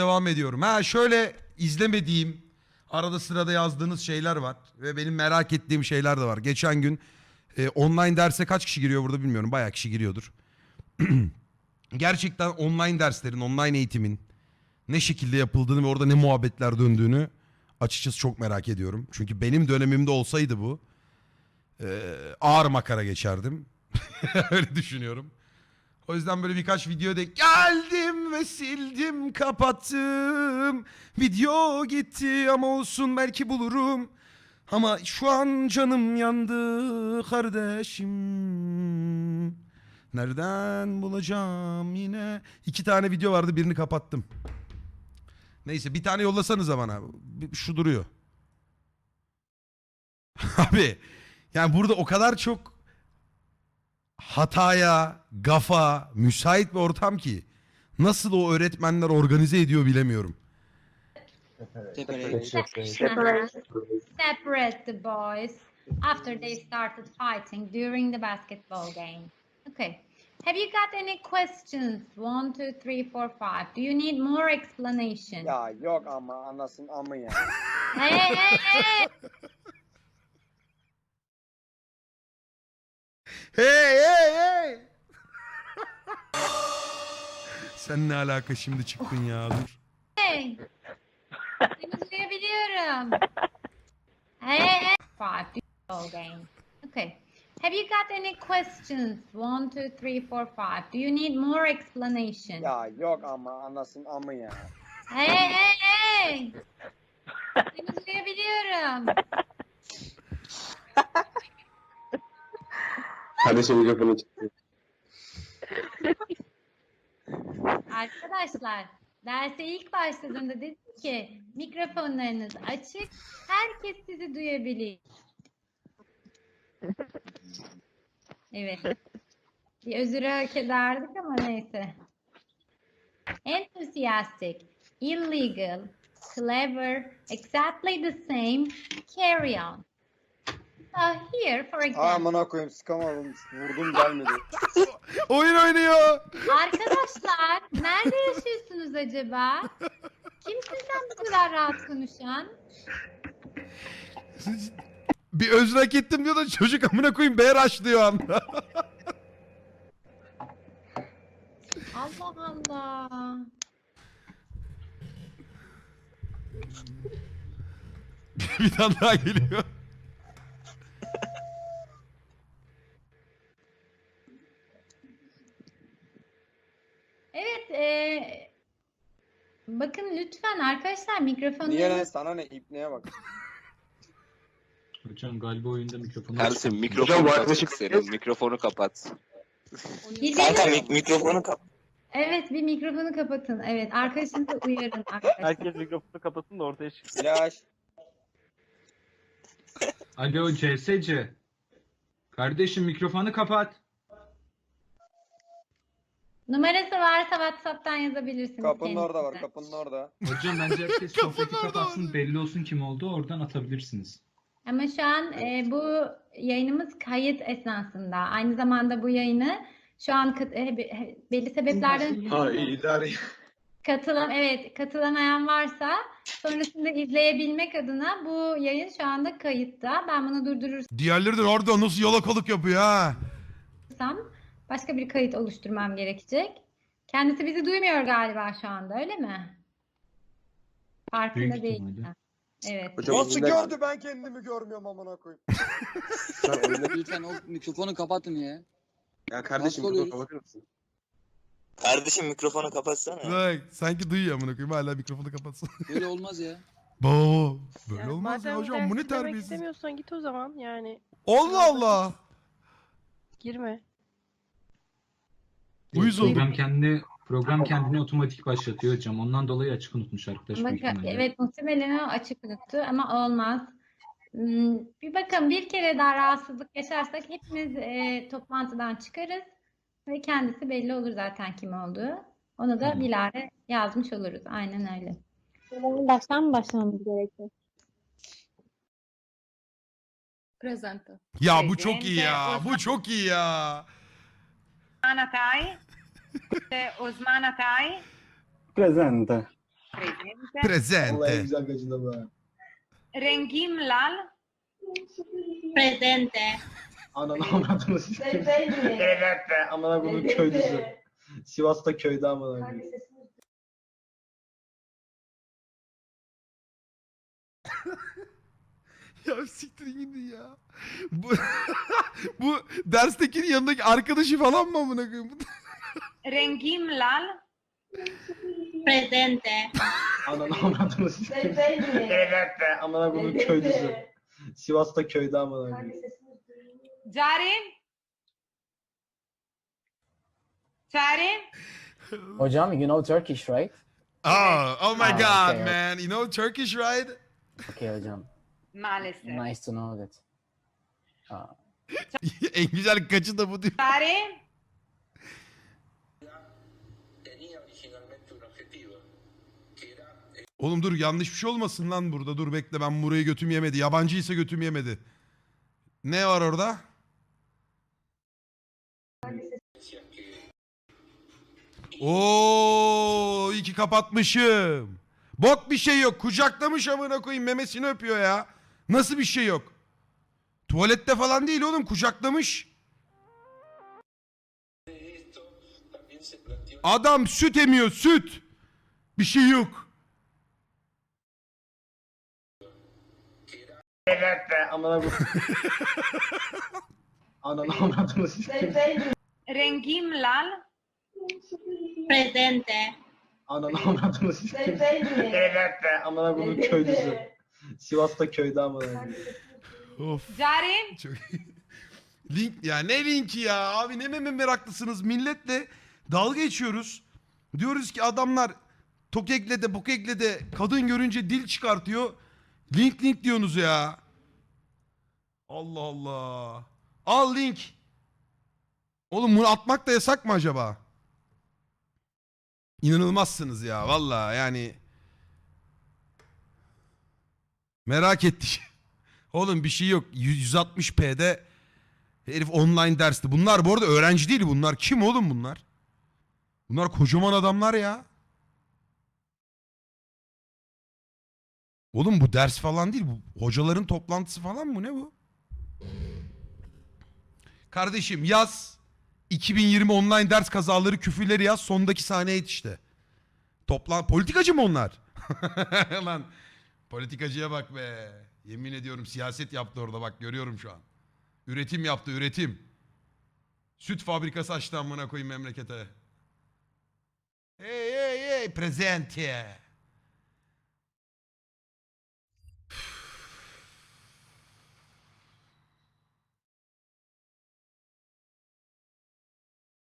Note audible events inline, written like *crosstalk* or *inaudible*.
devam ediyorum. Ha şöyle izlemediğim arada sırada yazdığınız şeyler var ve benim merak ettiğim şeyler de var. Geçen gün e, online derse kaç kişi giriyor burada bilmiyorum. Bayağı kişi giriyordur. *clears throat* Gerçekten online derslerin, online eğitimin ne şekilde yapıldığını ve orada ne muhabbetler döndüğünü açıkçası çok merak ediyorum. Çünkü benim dönemimde olsaydı bu e, ağır makara geçerdim. *laughs* Öyle düşünüyorum. O yüzden böyle birkaç video denk geldim ve sildim kapattım. Video gitti ama olsun belki bulurum. Ama şu an canım yandı kardeşim. Nereden bulacağım yine? İki tane video vardı birini kapattım. Neyse bir tane yollasanıza bana. Şu duruyor. *laughs* Abi yani burada o kadar çok hataya, gafa, müsait bir ortam ki nasıl o öğretmenler organize ediyor bilemiyorum. Separate. Separate. Separate the boys after they started fighting during the basketball game. Okay. Have you got any questions? One, two, three, four, five. Do you need more explanation? Ya yok ama anasın amı ya. *laughs* Hey, hey, hey! Hey hey hey! Sen ne alaka şimdi çıktın ya dur. hey! Seni duyabiliyorum. Hey, hey! Five. Basketball game. Okay. Have you got any questions? One, two, three, four, five. Do you need more explanation? Ya yok ama anasın amı ya. Hey hey hey! Seni duyabiliyorum. Kardeşim mikrofonu çıktı. Arkadaşlar derse ilk başladığımda dedim ki mikrofonlarınız açık, herkes sizi duyabilir. Evet. Bir özürü hak ederdik ama neyse. Enthusiastic, illegal, clever, exactly the same, carry on. So here for example. Amına koyayım sıkamadım. Vurdum gelmedi. *laughs* Oyun oynuyor. Arkadaşlar nerede yaşıyorsunuz acaba? Kim sizden bu kadar rahat konuşan? Bir özrak ettim diyor da çocuk amına koyayım BRH diyor anda. *laughs* Allah Allah. *laughs* bir tane daha geliyor. Evet, e, bakın lütfen arkadaşlar mikrofonları Niye lan sana ne ipneye bak. Hocam galiba oyunda mikrofonu Ersin Hocam mikrofonu arkadaşım- senin. Mikrofonu kapat. Kanka mik- mikrofonu kapat. Evet, bir mikrofonu kapatın. Evet, arkadaşınızı uyarın arkadaşlar. Herkes mikrofonu kapatsın da ortaya çıksın. Flash. Alo CSC. Kardeşim mikrofonu kapat. Numarası varsa WhatsApp'tan yazabilirsiniz. Kapının orada var kendisine. kapının orada. Hocam bence herkes sohbeti kapatsın belli olsun kim oldu oradan atabilirsiniz. Ama şu an e, bu yayınımız kayıt esnasında. Aynı zamanda bu yayını şu an kat- e, be- he- belli sebeplerden Ha idare. katılan evet katılamayan varsa sonrasında izleyebilmek adına bu yayın şu anda kayıtta. Ben bunu durdurursam Diğerleri de orada nasıl yalakalık yapıyor ha. Başka bir kayıt oluşturmam gerekecek. Kendisi bizi duymuyor galiba şu anda öyle mi? Farkında Büyük değil. ihtimalle. Evet. Hocam Nasıl oyunda- gördü ben kendimi görmüyorum amına koyayım. *laughs* Sen oyunda- Lütfen o mikrofonu kapatın ya. Ya kardeşim Nasıl mikrofonu oluyoruz? kapatır mısın? Kardeşim mikrofonu kapatsana. Bak sanki duyuyor amına koyayım hala mikrofonu kapatsın. *laughs* Böyle olmaz ya. Bo böyle Ya olmaz ya madem hocam bu ne demek terbiyesiz. istemiyorsan git o zaman yani Allah Allah. girme. Uyuz oldum. Program kendi program kendini otomatik başlatıyor hocam. Ondan dolayı açık unutmuş arkadaş ihtimalle. evet muhtemelen açık unuttu ama olmaz. Hmm, Bir bakın bir kere daha rahatsızlık yaşarsak hepimiz e, toplantıdan çıkarız ve kendisi belli olur zaten kim olduğu. Onu da bilare yazmış oluruz. Aynen öyle. Baştan mı başlamamız gerekiyor? Presente. Ya bu çok iyi ya. Bu çok iyi ya. Osman Atay. Osman Atay. Presente. Presente. güzel gacında bu. Rengim lal. Presente. Ananı avradını sikeyim. Evet be amına bunun köylüsü. Sivas'ta köyde amına koyayım. Ya siktirin gidin ya. Bu, *laughs* bu derstekinin yanındaki arkadaşı falan mı amına koyayım? Rengim lal. Presente. Ananı avradını sikeyim. Evet be amına bunun köylüsü. Sivas'ta köyde amına koyayım. Cari. Cari. Hocam you know Turkish right? Oh, oh my Ah, god okay. man. You know Turkish right? Okay hocam. Maalesef. Nice to know that. Uh, *laughs* en güzel kaçı da bu diyor. Cari. Oğlum dur yanlış bir şey olmasın lan burada. Dur bekle ben burayı götüm yemedi. Yabancıysa götüm yemedi. Ne var orada? Oo, iyi ki kapatmışım. Bok bir şey yok. Kucaklamış amına koyayım memesini öpüyor ya. Nasıl bir şey yok? Tuvalette falan değil oğlum kucaklamış. Adam süt emiyor süt. Bir şey yok. Evet be amına bu. *laughs* Ananı avradını. Rengim lal. Presente. Ananı avradını. Evet be amına bunun köylüsü. Sivas'ta köyde amına. Of. Cari. Çok Link ya ne linki ya abi ne meme meraklısınız milletle dalga geçiyoruz. Diyoruz ki adamlar tokekle de bokekle de kadın görünce dil çıkartıyor. Link link diyorsunuz ya. Allah Allah. Al link. Oğlum bunu atmak da yasak mı acaba? İnanılmazsınız ya valla yani. Merak ettik. *laughs* Oğlum bir şey yok. 160p'de herif online dersti. Bunlar bu arada öğrenci değil bunlar. Kim oğlum bunlar? Bunlar kocaman adamlar ya. Oğlum bu ders falan değil. Bu hocaların toplantısı falan mı? Ne bu? Kardeşim yaz. 2020 online ders kazaları küfürleri yaz. Sondaki sahneye et işte. Toplan politikacı mı onlar? *laughs* Lan politikacıya bak be. Yemin ediyorum siyaset yaptı orada bak görüyorum şu an. Üretim yaptı üretim. Süt fabrikası açtı amına koyayım memlekete. Hey hey hey presente.